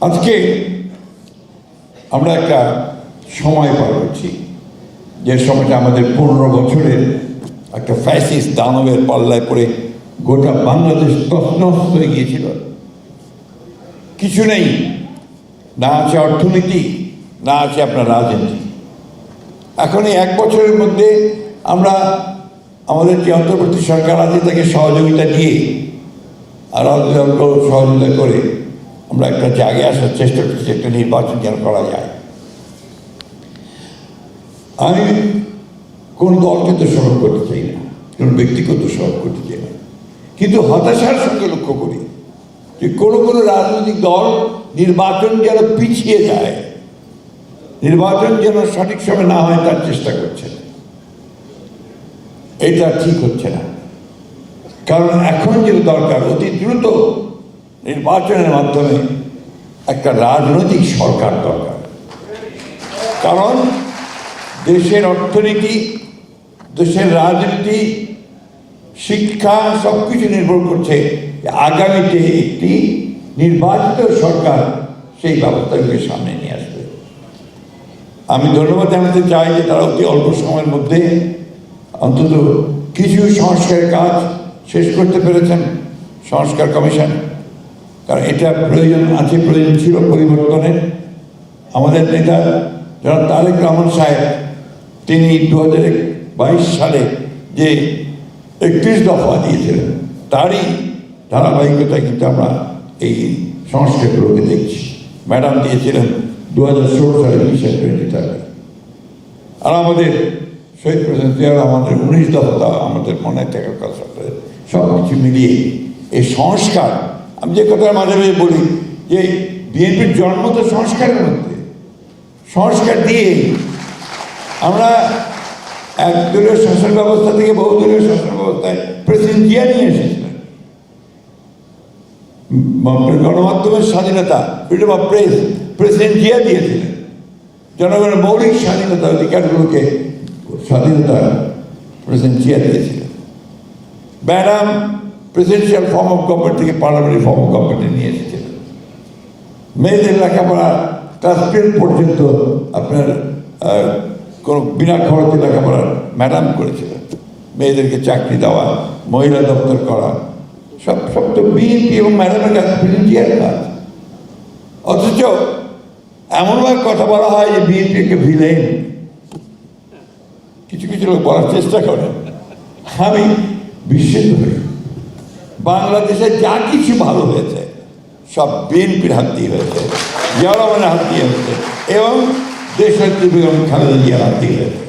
আজকে আমরা একটা সময় পার করছি। যে সময়টা আমাদের পনেরো বছরের একটা ফ্যাসিস্ট দানবের পাল্লায় পড়ে গোটা বাংলাদেশ তছনছ হয়ে গিয়েছিল। কিছু নেই। না আছে অর্থনীতি, না আছে আপনার রাজনীতি। এখন এই এক বছরের মধ্যে আমরা আমাদের যে অন্তর্বর্তী সরকার আছে তাকে সহযোগিতা দিয়ে আর অল্প সহযোগিতা করে আমরা একটা জায়গায় আসার চেষ্টা করছি, একটা নির্বাচন যেন করা যায়। আমি কোন দলকে দোষারোপ করতে চাই না, কোন ব্যক্তিকে দোষারোপ করতে চাই না। কিন্তু হতাশার সঙ্গে লক্ষ্য করি যে কোনো কোনো রাজনৈতিক দল নির্বাচন যেন পিছিয়ে যায়, নির্বাচন যেন সঠিক সময় না হয় তার চেষ্টা করছে এটা ঠিক হচ্ছে না। কারণ এখন যে দরকার, অতি দ্রুত নির্বাচনের মাধ্যমে একটা রাজনৈতিক সরকার দরকার। কারণ দেশের অর্থনীতি, দেশের রাজনীতি, শিক্ষা সব কিছু নির্ভর করছে আগামীতে একটি নির্বাচিত সরকার সেই ব্যবস্থাগুলিকে সামনে নিয়ে আসবে। আমি ধন্যবাদ জানাতে চাই যে তারা অতি অল্প সময়ের মধ্যে অন্তত কিছু সংস্কারের কাজ শেষ করতে পেরেছেন। সংস্কার কমিশন কারণ এটা প্রয়োজন আছে প্রয়োজন ছিল পরিবর্তনের। আমাদের নেতা যারা তারেক রহমান সাহেব, তিনি দু হাজার বাইশ সালে যে একত্রিশ দফা দিয়েছিলেন, তারই ধারাবাহিকতা কিন্তু আমরা এই সংস্কারগুলোকে দেখছি। ম্যাডাম দিয়েছিলেন দু হাজার ষোলো সালে মিশন টোয়েন্টি থার্টি আর আমাদের শহীদ প্রেসিডেন্ট জিয়াউর আমাদের উনিশ দফা আমাদের মনে থাকার কথা সব কিছু মিলিয়ে এই সংস্কার আমি যে কথা মাঝে মাঝে বলি, যে বিএনপির জন্ম তো সংস্কারের মধ্যে। সংস্কার দিয়ে আমরা এক দলীয় শাসন ব্যবস্থা থেকে বহুদলীয় শাসন ব্যবস্থায় প্রেসিডেন্ট জিয়া নিয়ে এসেছিলেন। গণমাধ্যমের স্বাধীনতা freedom of press president Zia দিয়েছিলেন। জনগণের মৌলিক স্বাধীনতা অধিকারগুলোকে স্বাধীনতা প্রেসিডেন্ট জিয়া দিয়েছিলেন। Madam presidential form of government থেকে পার্লামেন্টারি ফর্ম অফ গভর্নমেন্টে নিয়ে এসেছিলেন মেয়েদের লেখাপড়া ক্লাস টেন পর্যন্ত আপনার কোনো বিনা খরচে লেখাপড়া ম্যাডাম করেছিলেন মেয়েদেরকে চাকরি দেওয়া, মহিলা দপ্তর করা, সব সব তো বিএনপি এবং ম্যাডামের কাছে প্রেসিডেন্সিয়াল কাজ। অথচ এমনভাবে কথা বলা হয় যে বিএনপিকে ভিলেন কিছু কিছু লোক বলার চেষ্টা করে। আমি বিস্মিত হই। বাংলাদেশে যা কিছু ভালো হয়েছে, সব বিএনপির হাত দিয়ে হয়েছে, জনগণের হাত দিয়ে হয়েছে, এবং দেশের বেগম খালেদা জিয়ার হাত দিয়ে হয়েছে।